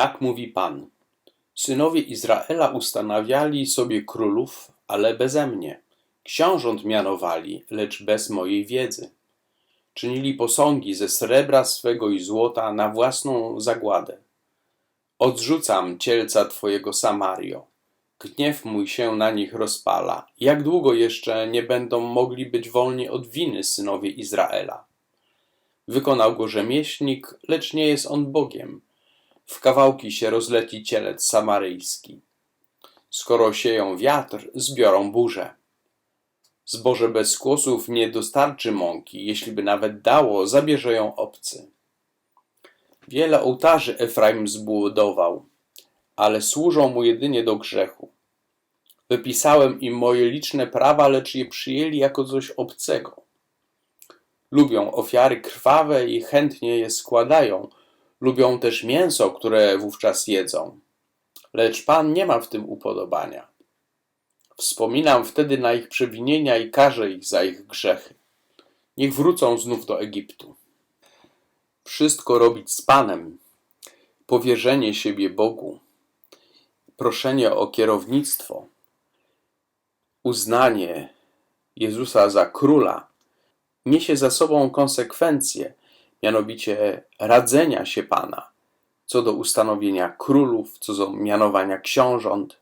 Tak mówi Pan. Synowie Izraela ustanawiali sobie królów, ale beze mnie. Książąt mianowali, lecz bez mojej wiedzy. Czynili posągi ze srebra swego i złota na własną zagładę. Odrzucam cielca Twojego Samario. Gniew mój się na nich rozpala. Jak długo jeszcze nie będą mogli być wolni od winy synowie Izraela? Wykonał go rzemieślnik, lecz nie jest on Bogiem. W kawałki się rozleci cielec samaryjski. Skoro sieją wiatr, zbiorą burzę. Zboże bez kłosów nie dostarczy mąki, jeśli by nawet dało, zabierze ją obcy. Wiele ołtarzy Efraim zbudował, ale służą mu jedynie do grzechu. Wypisałem im moje liczne prawa, lecz je przyjęli jako coś obcego. Lubią ofiary krwawe i chętnie je składają. Lubią też mięso, które wówczas jedzą. Lecz Pan nie ma w tym upodobania. Wspominam wtedy na ich przewinienia i karzę ich za ich grzechy. Niech wrócą znów do Egiptu. Wszystko robić z Panem, powierzenie siebie Bogu, proszenie o kierownictwo, uznanie Jezusa za króla niesie za sobą konsekwencje, mianowicie radzenia się Pana co do ustanowienia królów, co do mianowania książąt.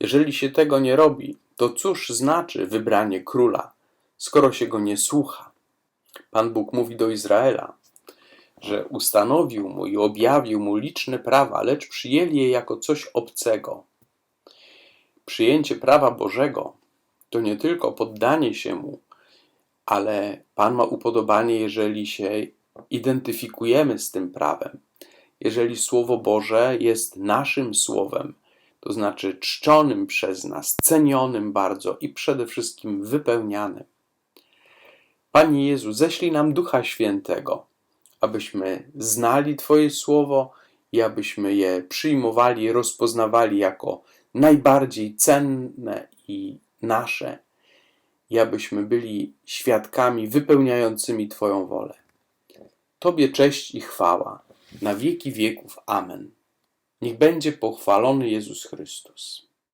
Jeżeli się tego nie robi, to cóż znaczy wybranie króla, skoro się go nie słucha? Pan Bóg mówi do Izraela, że ustanowił mu i objawił mu liczne prawa, lecz przyjęli je jako coś obcego. Przyjęcie prawa Bożego to nie tylko poddanie się mu, ale Pan ma upodobanie, jeżeli się identyfikujemy z tym prawem, jeżeli Słowo Boże jest naszym słowem, to znaczy czczonym przez nas, cenionym bardzo i przede wszystkim wypełnianym. Panie Jezu, ześlij nam Ducha Świętego, abyśmy znali Twoje Słowo i abyśmy je przyjmowali, rozpoznawali jako najbardziej cenne i nasze, i abyśmy byli świadkami wypełniającymi Twoją wolę. Tobie cześć i chwała na wieki wieków. Amen. Niech będzie pochwalony Jezus Chrystus.